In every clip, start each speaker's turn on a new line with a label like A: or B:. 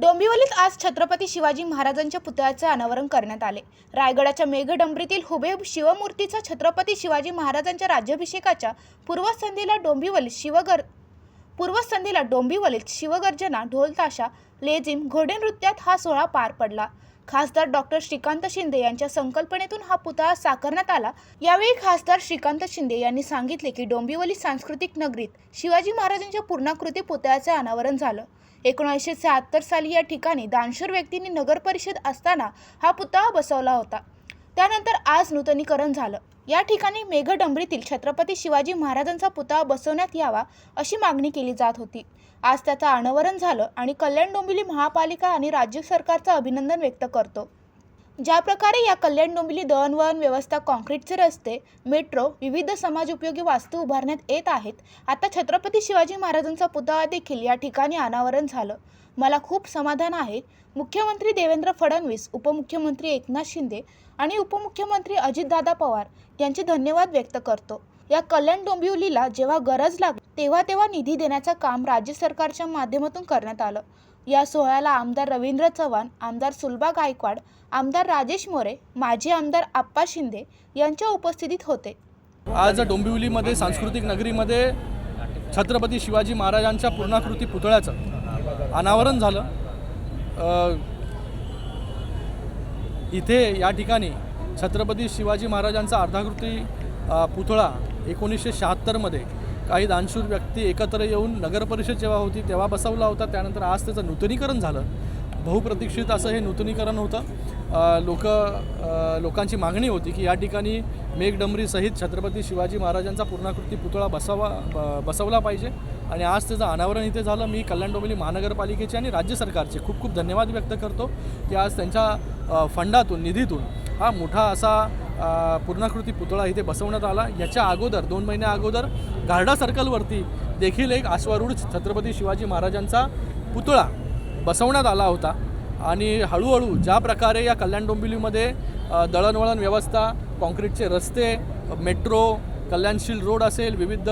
A: डोंबिवलीत आज छत्रपती शिवाजी महाराजांच्या पुतळ्याचे अनावरण करण्यात आले. रायगडाच्या मेघडंबरीतील हुबेहूब शिवमूर्तीचा छत्रपती शिवाजी महाराजांच्या राज्याभिषेकाच्या पूर्वसंध्येला डोंबिवलीत शिवगर पूर्वसंध्येला डोंबिवलीत शिवगर्जना ढोल ताशा लेझिम घोडेनृत्यात हा सोहळा पार पडला. खासदार डॉक्टर श्रीकांत शिंदे यांच्या संकल्पनेतून हा पुतळा साकारण्यात आला. यावेळी खासदार श्रीकांत शिंदे यांनी सांगितले की डोंबिवली सांस्कृतिक नगरीत शिवाजी महाराजांच्या पूर्णाकृती पुतळ्याचे अनावरण झालं. एकोणीसशे शहात्तर साली या ठिकाणी दानशूर व्यक्तींनी नगर परिषद असताना हा पुतळा बसवला होता. त्यानंतर आज नूतनीकरण झालं. या ठिकाणी मेघडंबरीतील छत्रपती शिवाजी महाराजांचा पुतळा बसवण्यात यावा अशी मागणी केली जात होती. आज त्याचं अनावरण झालं आणि कल्याण डोंबिवली महापालिका आणि राज्य सरकारचं अभिनंदन व्यक्त करतो. ज्या प्रकारे या कल्याण डोंबिवली दळणवळण व्यवस्था काँक्रीटचे रस्ते मेट्रो विविध समाज उपयोगी वास्तू उभारण्यात येत आहेत. आता छत्रपती शिवाजी महाराजांचा पुतळा देखील या ठिकाणी अनावरण झालं. मला खूप समाधान आहे. मुख्यमंत्री देवेंद्र फडणवीस उपमुख्यमंत्री एकनाथ शिंदे आणि उपमुख्यमंत्री अजितदादा पवार यांचे धन्यवाद व्यक्त करतो. या कल्याण डोंबिवलीला जेव्हा गरज लागली तेव्हा तेव्हा निधी देण्याचं काम राज्य सरकारच्या माध्यमातून करण्यात आलं. या सोहळ्याला आमदार रवींद्र चव्हाण आमदार सुलभा गायकवाड आमदार राजेश मोरे माजी आमदार आप्पा शिंदे यांच्या उपस्थितीत होते.
B: आज डोंबिवलीमध्ये सांस्कृतिक नगरीमध्ये छत्रपती शिवाजी महाराजांच्या पूर्णाकृती पुतळ्याचं अनावरण झालं. इथे या ठिकाणी छत्रपती शिवाजी महाराजांचा अर्धाकृती पुतळा एकोणीसशे शहात्तरमध्ये काही दानशूर व्यक्ती एकत्र येऊन नगरपरिषद जेव्हा होती तेव्हा बसवला होता. त्यानंतर आज त्याचं नूतनीकरण झालं. बहुप्रतीक्षित असं हे नूतनीकरण होतं. लोक लोकांची मागणी होती की या ठिकाणी मेघडंबरीसहित छत्रपती शिवाजी महाराजांचा पूर्णाकृती पुतळा बसावा ब- बसवला पाहिजे. आणि आज त्याचं अनावरण इथे झालं. मी कल्याण डोंबिवली महानगरपालिकेचे आणि राज्य सरकारचे खूप खूप धन्यवाद व्यक्त करतो की आज त्यांच्या फंडातून निधीतून हा मोठा असा पूर्णाकृती पुतळा इथे बसवण्यात आला. याच्या अगोदर दोन महिन्या अगोदर गार्डा सर्कलवरती देखील एक आश्वारूढ छत्रपती शिवाजी महाराजांचा पुतळा बसवण्यात आला होता. आणि हळूहळू ज्या प्रकारे या कल्याण डोंबिवलीमध्ये दळणवळण व्यवस्था काँक्रीटचे रस्ते मेट्रो कल्याणशील रोड असेल विविध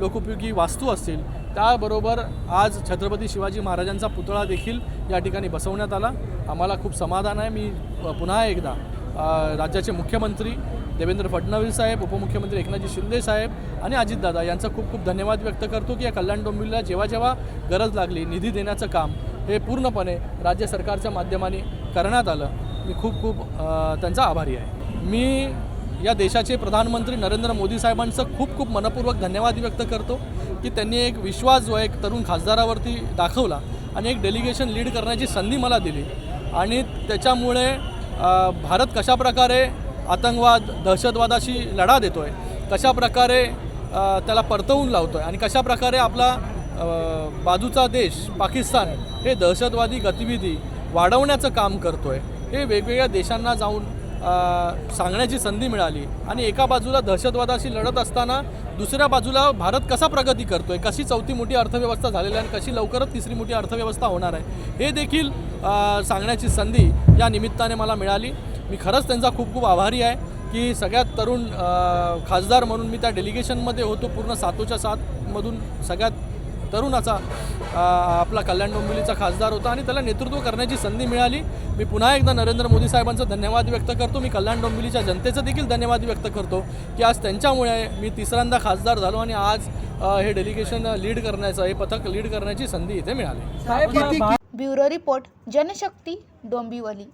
B: लोकोपयोगी वास्तू असतील त्याबरोबर आज छत्रपती शिवाजी महाराजांचा पुतळा देखील या ठिकाणी बसवण्यात आला. आम्हाला खूप समाधान आहे. मी पुन्हा एकदा राज्याचे मुख्यमंत्री देवेंद्र फडणवीस साहेब उपमुख्यमंत्री एकनाथजी शिंदे साहेब आणि अजितदादा यांचा खूप खूप धन्यवाद व्यक्त करतो की या कल्याण डोंबिवलीला जेव्हा जेव्हा गरज लागली निधी देण्याचं काम हे पूर्णपणे राज्य सरकारच्या माध्यमाने करण्यात आलं. मी खूप खूप त्यांचा आभारी आहे. मी या देशाचे प्रधानमंत्री नरेंद्र मोदी साहेबांचं खूप खूप मनपूर्वक धन्यवाद व्यक्त करतो की त्यांनी एक विश्वास जो एक तरुण खासदारावरती दाखवला आणि एक डेलिगेशन लीड करण्याची संधी मला दिली. आणि त्याच्यामुळे भारत कशाप्रकारे आतंकवाद दहशतवादाशी लढा देतो आहे कशाप्रकारे प्रकारे त्याला परतवून लावतो आहे आणि कशाप्रकारे आपला बाजूचा देश पाकिस्तान हे दहशतवादी गतिविधी वाढवण्याचं काम करतो आहे हे वेगवेगळ्या देशांना जाऊन सांगण्याची संधी मिळाली आणि एका बाजूला दहशतवादाशी लढत असताना दुसऱ्या बाजूला भारत कसा प्रगती करतो आहे कशी चौथी मोठी अर्थव्यवस्था झालेली आहे आणि कशी लवकरच तिसरी मोठी अर्थव्यवस्था होणार आहे हे देखील सांगण्याची संधी या निमित्ताने मला मिळाली. मी खरंच त्यांचा खूप खूप आभारी आहे की सगळ्यात तरुण खासदार म्हणून मी त्या डेलिगेशनमध्ये होतो पूर्ण सातोच्या सातमधून सगळ्यात तरुणाचा आपला कल्याण डोंबिवलीचा खासदार होता आणि त्याला नेतृत्व करण्याची संधी मिळाली. मी पुन्हा एकदा नरेंद्र मोदी साहेबांचा धन्यवाद व्यक्त करतो. मी कल्याण डोंबिवलीच्या जनतेचं देखील धन्यवाद व्यक्त करतो की आज त्यांच्यामुळे मी तिसऱ्यांदा खासदार झालो आणि आज हे डेलिगेशन लीड करण्याचं हे पथक लीड करण्याची संधी इथे मिळाली.
A: Bureau report Janshakti Dombivli.